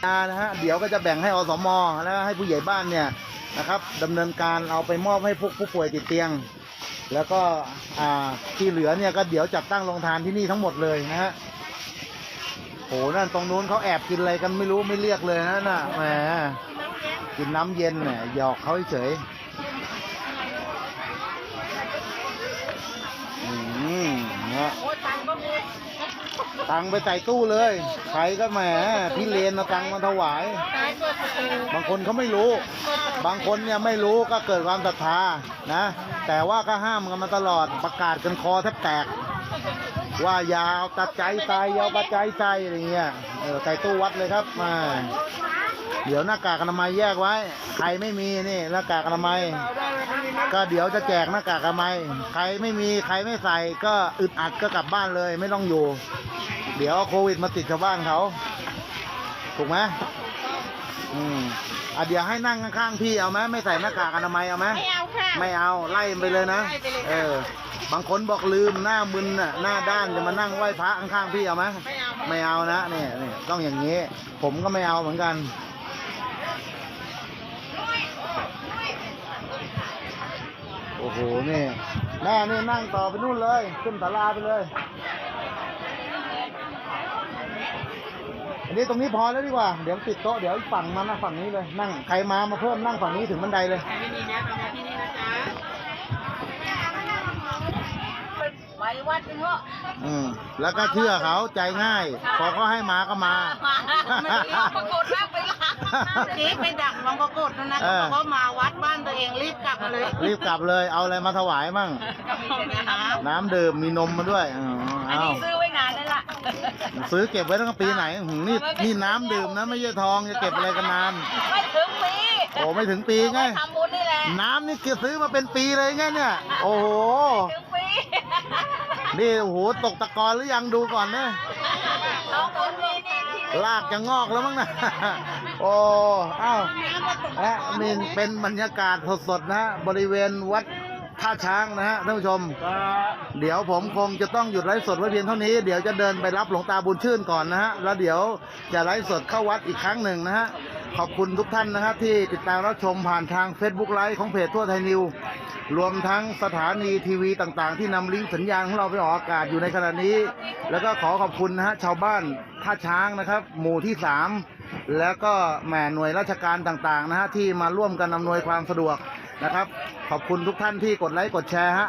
นะฮะเดี๋ยวก็จะแบ่งให้อสมแล้วให้ผู้ใหญ่บ้านเนี่ยนะครับดำเนินการเอาไปมอบให้พวกผู้ป่วยติดเตียง แล้วก็อ่าที่เหลือเนี่ยก็เดี๋ยวจัดตั้งโรงทานที่นี่ทั้งหมดเลยนะฮะโหนั่นตรงนู้นเขาแอบกินอะไรกันไม่รู้ไม่เรียกเลยนะน่ะแหมกินน้ำเย็นเนี่ยหยอกเขาเฉยอืมนะ ตังก็มีตังไปใส่ตู้เลย ใครก็แหมพี่เลนเอาตังมาถวาย บางคนเขาไม่รู้ บางคนเนี่ยไม่รู้ก็เกิดความศรัทธานะ แต่ว่าก็ห้ามกันมาตลอดประกาศกันคอแทบแตก ว่าอยาเอาตัดใจใส่อยาเอาปัจจัยใส่อะไรเงี้ยเออใส่ตู้วัดเลยครับมา เดี๋ยวหน้ากากอนามัยแยกไว้ ใครไม่มีนี่หน้ากากอนามัย ก็เดี๋ยวจะแจกหน้ากากอนามัย ใครไม่มีใครไม่ใส่ก็อึดอัดก็กลับบ้านเลย ไม่ต้องอยู่ เดี๋ยวเอาโควิดมาติดชาวบ้านเขาถูกไหมอืมอะเดี๋ยวให้นั่งข้างๆพี่เอาไหมไม่ใส่หน้ากากอนามัยเอาไหมไม่เอาค่ะไม่เอาไล่ไปเลยนะไล่ไปเลยค่ะเออ บางคนบอกลืมหน้ามึนน่ะหน้าด้านจะมานั่งไหว้พระข้างๆพี่เอาไหมไม่เอาไม่เอานะเนี่ยเนี่ยต้องอย่างนี้ ผมก็ไม่เอาเหมือนกัน โอ้โห นี่ แม่นี่นั่งต่อไปนู่นเลย ขึ้นศาลาไปเลย อันนี้ตรงนี้พอแล้วดีกว่า เดี๋ยวติดโต๊ะ เดี๋ยวอีกฝั่งมานั่งฝั่งนี้เลย นั่ง ใครมา มาเพิ่มนั่งฝั่งนี้ถึงบันไดเลยใครไม่มีนะทำงานที่นี่นะจ๊ะไปวัดกันเถอะอืม แล้วก็เชื่อเขาใจง่าย พอเขาให้มาก็มาไม่ได้ปรากฏว่าไป ล้างจีไปดักลองปรากฏนะนะเออเขาบอกว่ามาวัดบ้านตัวเองรีบกลับมาเลยรีบกลับเลยเอาอะไรมาถวายมั่งก็มีแต่น้ำน้ำดื่มมีนมมาด้วยอ๋ออันเอานี้ซื้อไว้นานแล้วล่ะซื้อเก็บไว้ตั้งแต่ปีไหนหืมนี่นี่น้ำดื่มนะไม่ใช่ทองจะเก็บอะไรกันนาน ไม่ถึงปีโอ้ไม่ถึงปีไง ทำบุญนี่แหละน้ำนี่เก็บซื้อมาเป็นปีเลยไงเนี่ย โอ้โห ถึงปีนี่โอ้โหตกตะกอนหรือยังดูก่อนนะ เอาบุญนี่นี่ที่ ลากจะงอกแล้วมั้งนะ โอ้อ้าวและนี่เป็นบรรยากาศสดๆนะ บริเวณวัดท่าช้างนะฮะท่านผู้ชม เดี๋ยวผมคงจะต้องหยุดไลฟ์สดไว้เพียงเท่านี้ เดี๋ยวจะเดินไปรับหลวงตาบุญชื่นก่อนนะฮะ แล้วเดี๋ยวจะไลฟ์สดเข้าวัดอีกครั้งหนึ่งนะฮะ ขอบคุณทุกท่านนะฮะที่ติดตามรับชมผ่านทาง Facebook ไลฟ์ของเพจทั่วไทยนิว รวมทั้งสถานีทีวีต่างๆ ที่นำลิงก์สัญญาณของเราไปออกอากาศอยู่ในขณะนี้ แล้วก็ขอขอบคุณนะฮะชาวบ้าน ท่าช้างนะครับ หมู่ที่สามแล้วก็แหม่หน่วยราชการต่างๆนะฮะที่มาร่วมกันอำนวยความสะดวกนะครับ ขอบคุณทุกท่านที่กดไลค์กดแชร์ฮะ